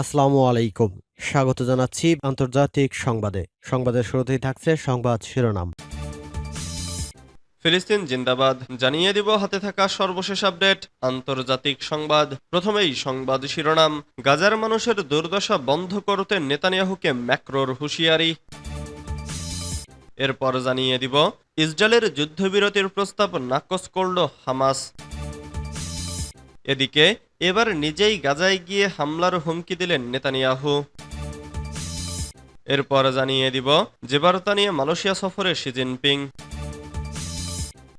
আসসালামু আলাইকুম। স্বাগত জানাচ্ছি আন্তর্জাতিক সংবাদে। সংবাদের শুরুতেই থাকছে সংবাদ শিরোনাম। ফিলিস্তিন জিন্দাবাদ। জানিয়ে দিব হাতে থাকা সর্বশেষ আপডেট, আন্তর্জাতিক সংবাদ। প্রথমেই সংবাদ শিরোনাম। গাজার মানুষের দুর্দশা বন্ধ করতে নেতানিয়াহুকে ম্যাক্রোর হুঁশিয়ারি। এরপর জানিয়ে দিব, ইসরায়েলের যুদ্ধবিরতির প্রস্তাব নাকচ করল হামাস। এদিকে এবার নিজেই গাজায় গিয়ে হামলার হুমকি দিলেন নেতানিয়াহু। এরপর জানিয়ে দিব যে বার্তা নিয়ে মালয়েশিয়া সফরে শি জিনপিং।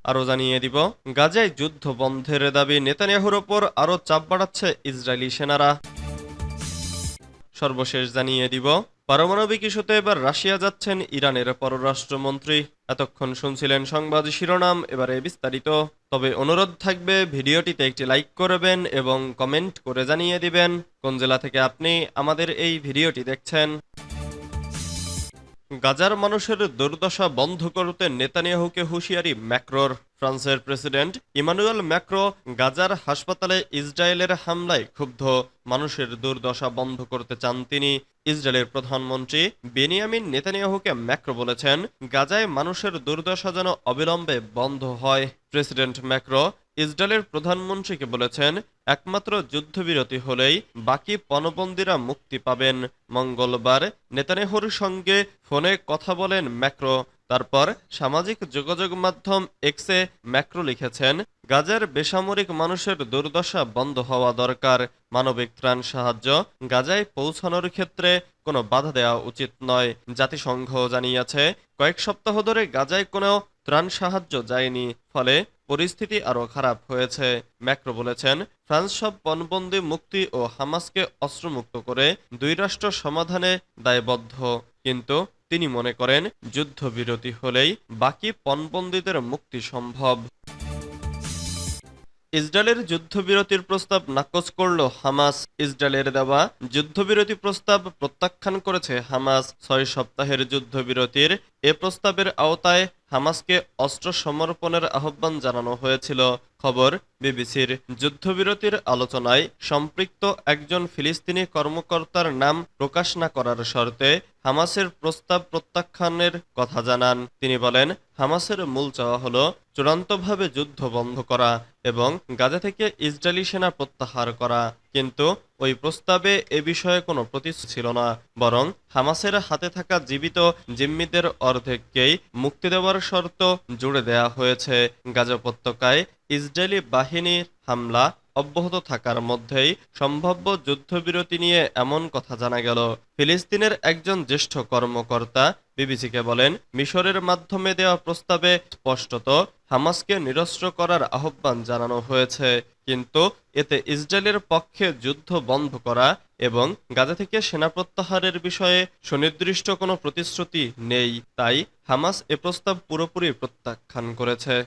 আরও জানিয়ে দিব, গাজায় যুদ্ধ বন্ধের দাবি নেতানিয়াহুর ওপর আরও চাপ বাড়াচ্ছে ইসরায়েলি সেনারা। সর্বশেষ জানিয়ে দিব পারমাণবিক ইস্যুতে এবার রাশিয়া যাচ্ছেন ইরানের পররাষ্ট্রমন্ত্রী। এতক্ষণ শুনছিলেন সংবাদ শিরোনাম, এবারে বিস্তারিত। তবে অনুরোধ থাকবে, ভিডিওটিতে একটি লাইক করবেন এবং কমেন্ট করে জানিয়ে দিবেন। কোন জেলা থেকে আপনি আমাদের এই ভিডিওটি দেখছেন? গাজার মানুষের দুর্দশা বন্ধ করতে নেতানিয়াহুকে হুঁশিয়ারি ম্যাক্রোর ফ্রান্সের প্রেসিডেন্ট ইমানুয়েল ম্যাক্রো গাজার হাসপাতালে ইসরায়েলের হামলায় ক্ষুব্ধ মানুষের দুর্দশা বন্ধ করতে চান তিনি। ইসরায়েলের প্রধানমন্ত্রী বেনিয়ামিন নেতানিয়াহুকে ম্যাক্রো বলেছেন, গাজায় মানুষের দুর্দশা যেন অবিলম্বে বন্ধ হয়। প্রেসিডেন্ট ম্যাক্রো ইসরায়েলের প্রধানমন্ত্রীকে বলেছেন, একমাত্র যুদ্ধবিরতি হলেই বাকি পণবন্দীরা মুক্তি পাবেন। মঙ্গলবার নেতানিয়াহুর সঙ্গে ফোনে কথা বলেন ম্যাক্রো। তারপর সামাজিক যোগাযোগ মাধ্যম এক্সে ম্যাক্রো লিখেছেন, গাজার বেসামরিক মানুষের দুর্দশা বন্ধ হওয়া দরকার। মানবিক ত্রাণ সাহায্য গাজায় পৌঁছানোর ক্ষেত্রে কোনো বাধা দেওয়া উচিত নয়। জাতিসংঘ জানিয়েছে, কয়েক সপ্তাহ ধরে গাজায় কোনো ত্রাণ সাহায্য যায়নি। ফলে পরিস্থিতি আরও খারাপ হয়েছে, ম্যাক্রো বলেছেন। ফ্রান্স সব পণবন্দি মুক্তি ও হামাসকে অস্ত্রমুক্ত করে দুই রাষ্ট্র সমাধানে দায়বদ্ধ। কিন্তু তিনি মনে করেন, যুদ্ধবিরতি হলেই বাকি পণবন্দীদের মুক্তি সম্ভব। ইসরায়েলের যুদ্ধবিরতির প্রস্তাব নাকচ করল হামাস। ইসরায়েলের দেওয়া যুদ্ধবিরতি প্রস্তাব প্রত্যাখ্যান করেছে হামাস। ছয় সপ্তাহের যুদ্ধবিরতির এ প্রস্তাবের আওতায় হামাসকে অস্ত্র সমর্পণের আহ্বান জানানো হয়েছিল। খবর বিবিসির যুদ্ধবিরতির আলোচনায় সম্পৃক্ত একজন ফিলিস্তিনি কর্মকর্তার নাম প্রকাশ না করার শর্তে হামাসের প্রস্তাব প্রত্যাখ্যানের কথা জানান। তিনি বলেন, হামাসের মূল চাওয়া হল চূড়ান্তভাবে যুদ্ধ বন্ধ করা এবং গাজা থেকে ইসরায়েলি সেনা প্রত্যাহার করা। কিন্তু ওই প্রস্তাবে এ বিষয়ে কোনো প্রতিশ্রুতি ছিল না, বরং হামাসের হাতে থাকা জীবিত জিম্মিদের অর্ধেককেই মুক্তি দেওয়ার শর্ত জুড়ে দেয়া হয়েছে। গাজা উপত্যকায় ইসরায়েলি বাহিনীর হামলা অব্যাহত থাকার মধ্যেই সম্ভাব্য যুদ্ধবিরতি নিয়ে এমন কথা জানা গেল। ফিলিস্তিনের একজন জ্যেষ্ঠ কর্মকর্তা বিবিসিকে বলেন, মিশরের মাধ্যমে দেওয়া প্রস্তাবে স্পষ্টত হামাসকে নিরস্ত্র করার আহ্বান জানানো হয়েছে। কিন্তু এতে ইসরায়েলের পক্ষে যুদ্ধ বন্ধ করা এবং গাজা থেকে সেনা প্রত্যাহারের বিষয়ে সুনির্দিষ্ট কোনো প্রতিশ্রুতি নেই। তাই হামাস এ প্রস্তাব পুরোপুরি প্রত্যাখ্যান করেছে।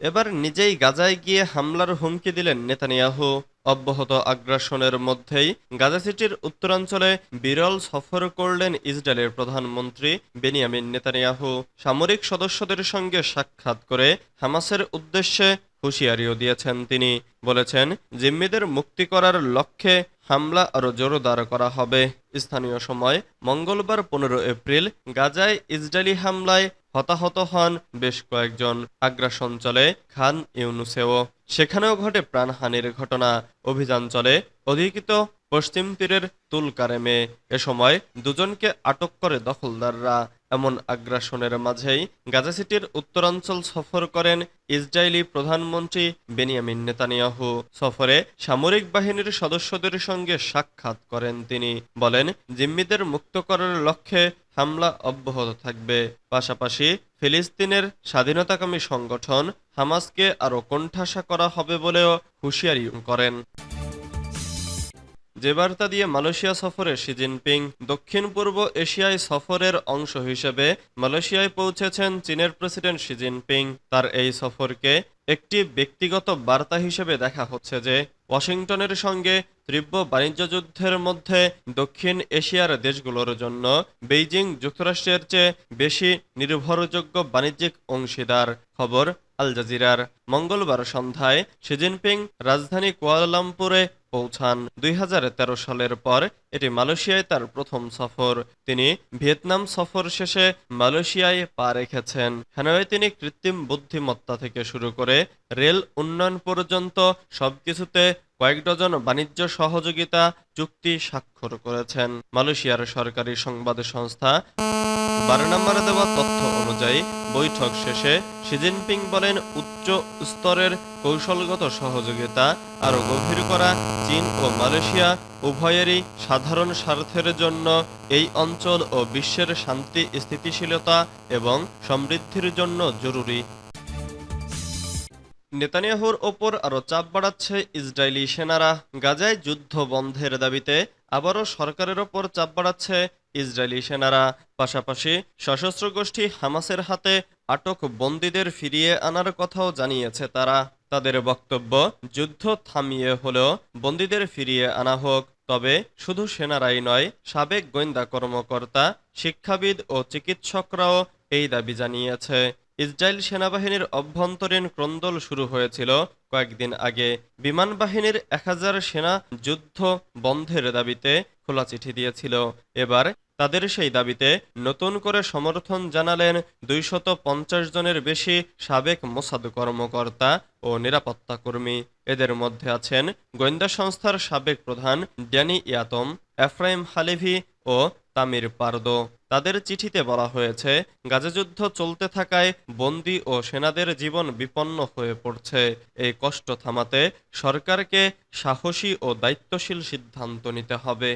এবার নিজেই গাজায় গিয়ে হামলার হুমকি দিলেন নেতানিয়াহু। অব্যাহত আগ্রাসনের মধ্যেই গাজা সিটির উত্তরাঞ্চলে বিরল সফর করলেন ইসরায়েলের প্রধানমন্ত্রী বেনিয়ামিন নেতানিয়াহু। সামরিক সদস্যদের সঙ্গে সাক্ষাৎ করে হামাসের উদ্দেশ্যে হুঁশিয়ারিও দিয়েছেন তিনি। বলেছেন, জিম্মিদের মুক্তি করার লক্ষ্যে হামলা আরও জোরদার করা হবে। স্থানীয় সময় মঙ্গলবার পনেরো এপ্রিল গাজায় ইসরায়েলি হামলায় হতাহত হন বেশ কয়েকজন আগ্রাসন চলে খান ইউনুসেও। সেখানেও ঘটে প্রাণহানির ঘটনা। অভিযান চলে। অধিকৃত পশ্চিম তীরের তুলকারেমে। এ সময় দুজনকে আটক করে দখলদাররা। এমন আগ্রাসনের মাঝেই গাজা সিটির উত্তরাঞ্চল সফর করেন ইসরায়েলি প্রধানমন্ত্রী বেনিয়ামিন নেতানিয়াহু। সফরে সামরিক বাহিনীর সদস্যদের সঙ্গে সাক্ষাৎ করেন তিনি। বলেন, জিম্মিদের মুক্ত করার লক্ষ্যে হামলা অব্যাহত থাকবে। পাশাপাশি ফিলিস্তিনের স্বাধীনতাকামী সংগঠন হামাসকে আরও কোণঠাসা করা হবে বলেও হুঁশিয়ারি করেন। যে বার্তা দিয়ে মালয়েশিয়া সফরে শি জিনপিং দক্ষিণ পূর্ব এশিয়ায় সফরের অংশ হিসেবে মালয়েশিয়ায় পৌঁছেছেন চীনের প্রেসিডেন্ট শি জিনপিং। তার এই সফরকে একটি ব্যক্তিগত বার্তা হিসেবে দেখা হচ্ছে যে ওয়াশিংটনের সঙ্গে তীব্র বাণিজ্য যুদ্ধের মধ্যে দক্ষিণ এশিয়ার দেশগুলোর জন্য বেইজিং যুক্তরাষ্ট্রের চেয়ে বেশি নির্ভরযোগ্য বাণিজ্যিক অংশীদার, খবর আল জাজিরার। মঙ্গলবার সন্ধ্যায় শি জিনপিং রাজধানী কুয়ালালামপুরে পৌঁছান দুই সালের পর এটি মালয়েশিয়ায় তার প্রথম সফর। তিনি ভিয়েতনাম সফর শেষে মালয়েশিয়ায় পা রেখেছেন। হ্যানয়ে তিনি কৃত্রিম বুদ্ধিমত্তা থেকে শুরু করে রেল উন্নয়ন পর্যন্ত সবকিছুতে কয়েক ডজন বাণিজ্য সহযোগিতা, চুক্তি স্বাক্ষর করেছেন। মালয়েশিয়ার সরকারি সংবাদ সংস্থা বারো নম্বরে দেওয়া তথ্য অনুযায়ী, বৈঠক শেষে শি জিনপিং বলেন উচ্চ স্তরের কৌশলগত সহযোগিতা আরও গভীর করা চীন ও মালয়েশিয়া উভয়েরই সাধারণ স্বার্থের জন্য এই অঞ্চল ও বিশ্বের শান্তি, স্থিতিশীলতা এবং সমৃদ্ধির জন্য জরুরি। নেতানিয়াহুর ওপর আরও চাপ বাড়াচ্ছে ইসরায়েলি সেনারা। গাজায় যুদ্ধ বন্ধের দাবিতে আবারও সরকারের ওপর চাপ বাড়াচ্ছে ইসরায়েলি সেনারা পাশাপাশি সশস্ত্র গোষ্ঠী হামাসের হাতে আটক বন্দীদের ফিরিয়ে আনার কথাও জানিয়েছে তারা। তাদের বক্তব্য, যুদ্ধ থামিয়ে হলেও বন্দীদের ফিরিয়ে আনা হোক, তবে শুধু সেনারাই নয়, সাবেক গোয়েন্দা কর্মকর্তা, শিক্ষাবিদ ও চিকিৎসকরাও এই দাবি জানিয়েছে। ইসরায়েল সেনাবাহিনীর অভ্যন্তরীণ ক্রন্দল শুরু হয়েছিল কয়েকদিন আগে। বিমান বাহিনীর এক হাজার সেনা যুদ্ধ বন্ধের দাবিতে খোলা চিঠি দিয়েছিল। এবার তাদের সেই দাবিতে নতুন করে সমর্থন জানালেন দুইশত জনের বেশি সাবেক মোসাদ কর্মকর্তা ও নিরাপত্তা কর্মী। এদের মধ্যে আছেন গোয়েন্দা সংস্থার সাবেক প্রধান ড্যানি ইয়াতম, এফরাইম হালেভি ও তামির পারদো। তাদের চিঠিতে বলা হয়েছে গাজাযুদ্ধ চলতে থাকায় বন্দী ও সেনাদের জীবন বিপন্ন হয়ে পড়ছে। এই কষ্ট থামাতে সরকারকে সাহসী ও দায়িত্বশীল সিদ্ধান্ত নিতে হবে।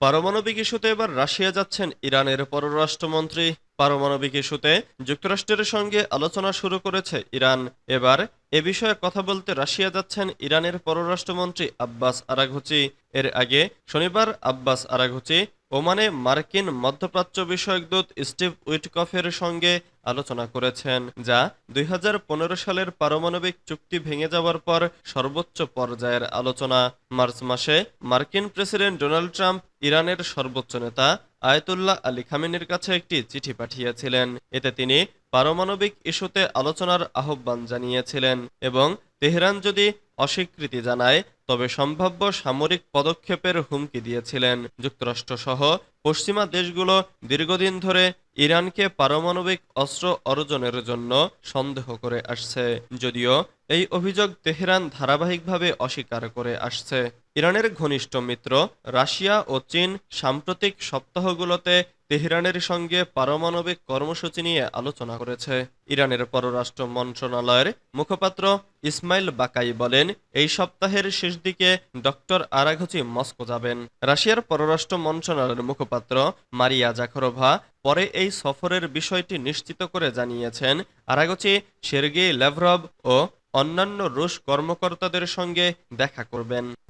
পারমাণবিক ইস্যুতে এবার রাশিয়া যাচ্ছেন ইরানের পররাষ্ট্রমন্ত্রী। পারমাণবিক ইস্যুতে যুক্তরাষ্ট্রের সঙ্গে আলোচনা শুরু করেছে ইরান। এবার এ বিষয়ে কথা বলতে রাশিয়া যাচ্ছেন ইরানের পররাষ্ট্রমন্ত্রী আব্বাস আরাঘুচি। এর আগে শনিবার আব্বাস আরাঘুচি ওমানে মার্কিন মধ্যপ্রাচ্য বিষয়ক দূত স্টিভ উইটকফের সঙ্গে আলোচনা করেছেন, যা দুই হাজার পনেরো সালের পারমাণবিক চুক্তি ভেঙে যাওয়ার পর সর্বোচ্চ পর্যায়ের আলোচনা। মার্চ মাসে মার্কিন প্রেসিডেন্ট ডোনাল্ড ট্রাম্প ইরানের সর্বোচ্চ নেতা আয়তুল্লাহ আলী খামিনের কাছে একটি চিঠি পাঠিয়েছিলেন। এতে তিনি পারমাণবিক ইস্যুতে আলোচনার আহ্বান জানিয়েছিলেন এবং তেহরান যদি অস্বীকৃতি জানায় তবে সম্ভাব্য সামরিক পদক্ষেপের হুমকি দিয়েছিলেন। যুক্তরাষ্ট্রসহ পশ্চিমা দেশগুলো দীর্ঘদিন ধরে ইরানকে পারমাণবিক অস্ত্র অর্জনের জন্য সন্দেহ করে আসছে। যদিও এই অভিযোগ তেহরান ধারাবাহিকভাবে অস্বীকার করে আসছে। ইরানের ঘনিষ্ঠ মিত্র রাশিয়া ও চীন সাম্প্রতিক সপ্তাহগুলোতে তেহরানের সঙ্গে পারমাণবিক কর্মসূচি নিয়ে আলোচনা করেছে। ইরানের পররাষ্ট্র মন্ত্রণালয়ের মুখপাত্র ইসমাইল বাকাই বলেন, এই সপ্তাহের শেষ দিকে ডক্টর আরাঘচি মস্কো যাবেন। রাশিয়ার পররাষ্ট্র মন্ত্রণালয়ের মুখপাত্র মারিয়া জাখরোভা পরে এই সফরের বিষয়টি নিশ্চিত করে জানিয়েছেন। আরাগচি সের্গেই ল্যাভরভ ও অন্যান্য রুশ কর্মকর্তাদের সঙ্গে দেখা করবেন।